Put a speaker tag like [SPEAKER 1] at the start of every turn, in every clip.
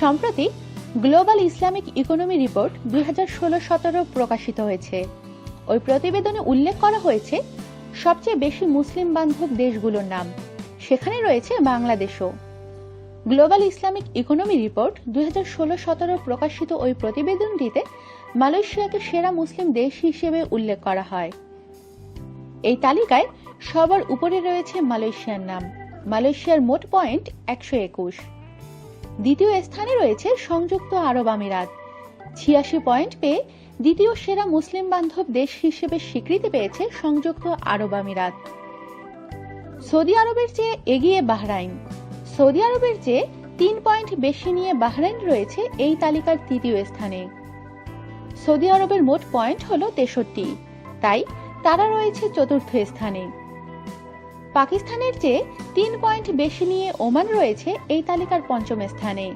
[SPEAKER 1] সম্প্রতি global Islamic economy report দুই হাজার ষোলো সতেরো প্রকাশিত হয়েছে। ওই প্রতিবেদনে উল্লেখ করা হয়েছে, সবচেয়ে বেশি মুসলিম বান্ধব দেশগুলোর নাম। সেখানে রয়েছে বাংলাদেশও। গ্লোবাল ইসলামিক ইকোনমি রিপোর্ট দুই হাজার ষোলো সতেরো প্রকাশিত ওই প্রতিবেদনটিতে মালয়েশিয়াকে সেরা মুসলিম দেশ হিসেবে উল্লেখ করা হয়। এই তালিকায় সবার উপরে রয়েছে মালয়েশিয়ার নাম। মালয়েশিয়ার মোট পয়েন্ট একশো একুশ। দ্বিতীয় স্থানে রয়েছে সংযুক্ত আরব আমিরাত। ছিয়াশি পয়েন্ট পেয়ে দ্বিতীয় সেরা মুসলিম বান্ধব দেশ হিসেবে স্বীকৃতি পেয়েছে সংযুক্ত আরব আমিরাত। সৌদি আরবের চেয়ে এগিয়ে বাহরাইন। সৌদি আরবের চেয়ে তিন পয়েন্ট বেশি নিয়ে বাহরাইন রয়েছে এই তালিকার তৃতীয় স্থানে। সৌদি আরবের মোট পয়েন্ট হল তেষট্টি। তাই তারা রয়েছে চতুর্থ স্থানে। পাকিস্তানের চেয়ে তিন পয়েন্ট বেশি নিয়ে ওমান রয়েছে এই তালিকার পঞ্চম স্থানে।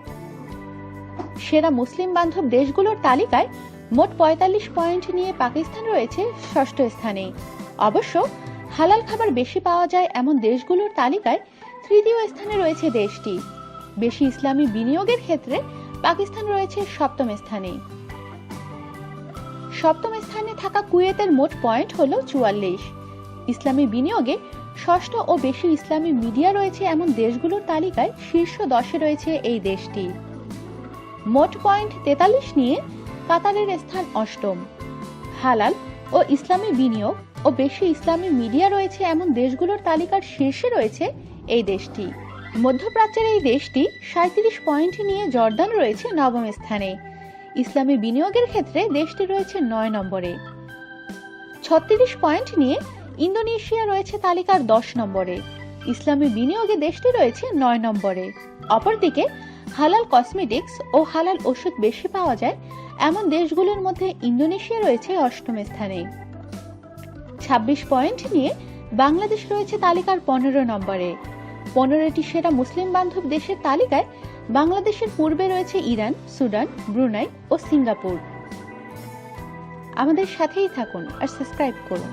[SPEAKER 1] সেরা মুসলিম বান্ধব দেশগুলোর তালিকায় মোট পঁয়তাল্লিশ পয়েন্ট নিয়ে পাকিস্তান রয়েছে ষষ্ঠ স্থানে। অবশ্য হালাল খাবার বেশি পাওয়া যায় এমন দেশগুলোর তালিকায় তৃতীয় স্থানে রয়েছে দেশটি। বেশি ইসলামী বিনিয়োগের ক্ষেত্রে পাকিস্তান রয়েছে সপ্তম স্থানে। সপ্তম স্থানে থাকা কুয়েতের মোট পয়েন্ট হল চুয়াল্লিশ। ইসলামী বিনিয়োগে ষষ্ঠ ও বেশি ইসলামী মিডিয়া রয়েছে এমন দেশগুলোর তালিকায় শীর্ষ দশে রয়েছে এই দেশটি। মোট পয়েন্ট তেতাল্লিশ নিয়ে কাতারের স্থান অষ্টম। হালাল ও ইসলামী বিনিয়োগ ও বেশি ইসলামী মিডিয়া রয়েছে এমন দেশগুলোর তালিকার শীর্ষে রয়েছে এই দেশটি। মধ্যপ্রাচ্যের এই দেশটি সাঁত্রিশ পয়েন্ট নিয়ে জর্দান রয়েছে নবম স্থানে। ইসলামী বিনিয়োগের ক্ষেত্রে দেশটি রয়েছে নয় নম্বরে। ছত্রিশ পয়েন্ট নিয়ে ইন্দোনেশিয়া রয়েছে তালিকার দশ নম্বরে। ইসলামী বিনিয়োগে দেশটি রয়েছে নয় নম্বরে। অপরদিকে, হালাল কসমেটিক্স ও হালাল ওষুধ বেশি পাওয়া যায় এমন দেশগুলোর মধ্যে ইন্দোনেশিয়া রয়েছে অষ্টম স্থানে। ছাব্বিশ পয়েন্ট নিয়ে বাংলাদেশ রয়েছে তালিকার পনেরো নম্বরে। পনেরোটি সেরা মুসলিম বান্ধব দেশের তালিকায় বাংলাদেশের পূর্বে রয়েছে ইরান সুডান ব্রুনাই ও সিঙ্গাপুর। আমাদের সাথেই থাকুন আর সাবস্ক্রাইব করুন।